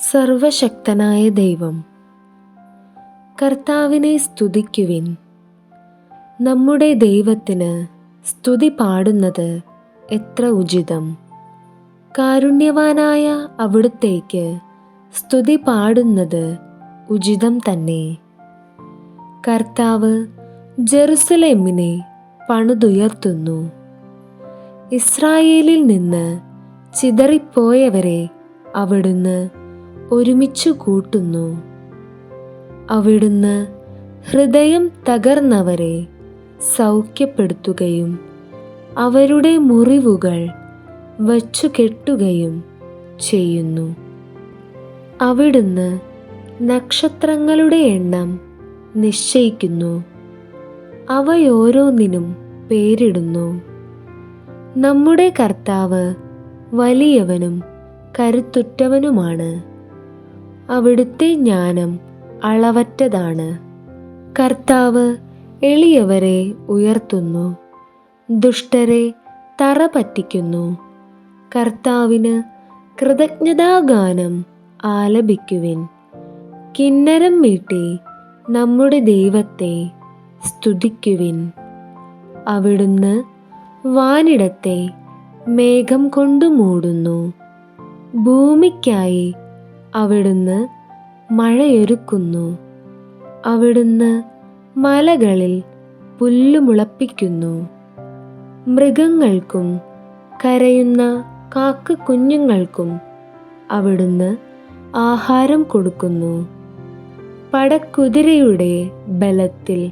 സർവശക്തനായ ദൈവം കർത്താവിനെ സ്തുതിക്കുവിൻ. നമ്മുടെ ദൈവത്തിന് സ്തുതി പാടുന്നത് എത്ര ഉചിതം. കാരുണ്യവാനായ അവിടുത്തേക്ക് സ്തുതി പാടുന്നത് ഉചിതം തന്നെ. കർത്താവ് ജെറുസലേമിനെ പണിതുയർത്തുന്നു. ഇസ്രായേലിൽ നിന്ന് ചിതറിപ്പോയവരെ അവിടുന്ന് ഒരുമിച്ചു കൂട്ടുന്നു. അവിടുന്ന് ഹൃദയം തകർന്നവരെ സൗഖ്യപ്പെടുത്തുകയും അവരുടെ മുറിവുകൾ വച്ചു കെട്ടുകയും ചെയ്യുന്നു. അവിടുന്ന് നക്ഷത്രങ്ങളുടെ എണ്ണം നിശ്ചയിക്കുന്നു. അവയോരോന്നിനും പേരിടുന്നു. നമ്മുടെ കർത്താവ് വലിയവനും കരുത്തുറ്റവനുമാണ്. അവിടുത്തെ ജ്ഞാനം അളവറ്റതാണ്. കർത്താവ് എളിയവരെ ഉയർത്തുന്നു ദുഷ്ടരെ തറ പറ്റിക്കുന്നു. കർത്താവിന് കൃതജ്ഞതാഗാനം ആലപിക്കുവിൻ. കിന്നരം വീട്ടി നമ്മുടെ ദൈവത്തെ സ്തുതിക്കുവിൻ. അവിടുന്ന് വാനിടത്തെ മേഘം കൊണ്ടു മൂടുന്നു ഭൂമിക്കായി അവിടുന്ന് മഴയൊരുക്കുന്നു. അവിടുന്ന് മലകളിൽ പുല്ലുമുളപ്പിക്കുന്നു. മൃഗങ്ങൾക്കും കരയുന്ന കാക്ക കുഞ്ഞുങ്ങൾക്കും അവിടുന്ന് ആഹാരം കൊടുക്കുന്നു. പടക്കുതിരയുടെ ബലത്തിൽ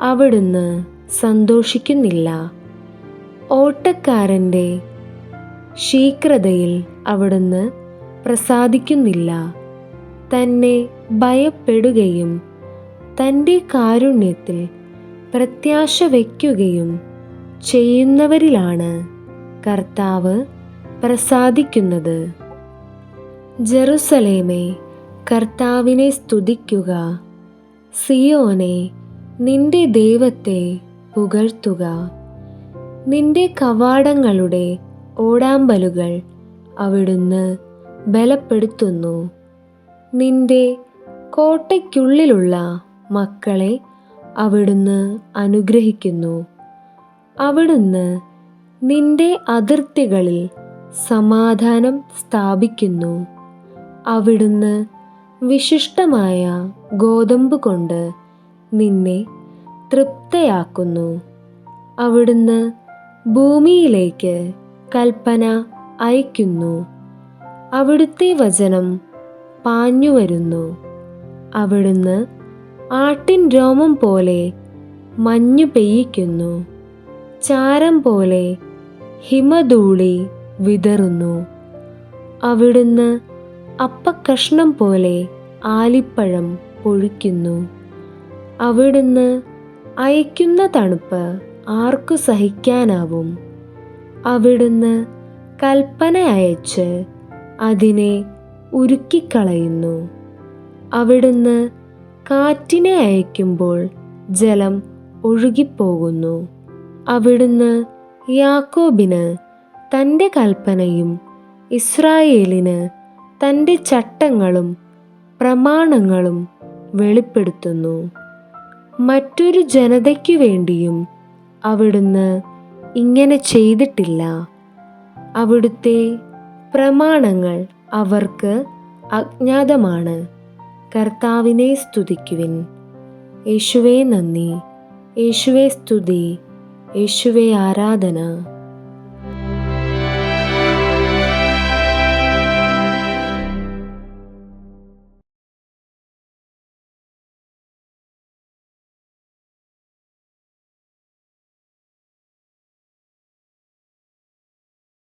അവിടുന്ന് സന്തോഷിക്കുന്നില്ല. ഓട്ടക്കാരന്റെ ശീക്രതയിൽ അവിടുന്ന് പ്രസാദിക്കുന്നില്ല. തന്നെ ഭയപ്പെടുകയും തന്റെ കാരുണ്യത്തിൽ പ്രത്യാശ വയ്ക്കുകയും ചെയ്യുന്നവരിലാണ് കർത്താവ് പ്രസാദിക്കുന്നത്. ജെറുസലേമേ കർത്താവിനെ സ്തുതിക്കുക. സിയോനെ നിന്റെ ദൈവത്തെ പുകഴ്ത്തുക. നിന്റെ കവാടങ്ങളുടെ ഓടാമ്പലുകൾ അവിടുന്ന് ബലപ്പെടുത്തുന്നു. നിന്റെ കോട്ടയ്ക്കുള്ളിലുള്ള മക്കളെ അവിടുന്ന് അനുഗ്രഹിക്കുന്നു. അവിടുന്ന് നിന്റെ അതിർത്തികളിൽ സമാധാനം സ്ഥാപിക്കുന്നു. അവിടുന്ന് വിശിഷ്ടമായ ഗോതമ്പ് കൊണ്ട് നിന്നെ തൃപ്തയാക്കുന്നു. അവിടുന്ന് ഭൂമിയിലേക്ക് കൽപ്പന അയക്കുന്നു അവിടുത്തെ വചനം പാഞ്ഞു വരുന്നു. അവിടുന്ന് ആട്ടിൻ രോമം പോലെ മഞ്ഞു പെയ്യിക്കുന്നു. ചാരം പോലെ ഹിമധൂളി വിതറുന്നു. അവിടുന്ന് അപ്പക്കഷ്ണം പോലെ ആലിപ്പഴം പൊഴിക്കുന്നു അവിടുന്ന് അയക്കുന്ന തണുപ്പ് ആർക്കു സഹിക്കാനാവും. അവിടുന്ന് കൽപ്പന അയച്ച് അതിനെ ഉരുക്കിക്കളയുന്നു. അവിടുന്ന് കാറ്റിനെ അയക്കുമ്പോൾ ജലം ഒഴുകിപ്പോകുന്നു. അവിടുന്ന് യാക്കോബിന് തന്റെ കൽപ്പനയും ഇസ്രായേലിന് തന്റെ ചട്ടങ്ങളും പ്രമാണങ്ങളും വെളിപ്പെടുത്തുന്നു. മറ്റൊരു ജനതയ്ക്കു വേണ്ടിയും അവിടുന്ന് ഇങ്ങനെ ചെയ്തിട്ടില്ല. അവിടുത്തെ പ്രമാണങ്ങൾ അവർക്ക് അജ്ഞാതമാണ്. കർത്താവിനെ സ്തുതിക്കുവിൻ. യേശുവേ നന്ദി. യേശുവേ സ്തുതി. യേശുവേ ആരാധന.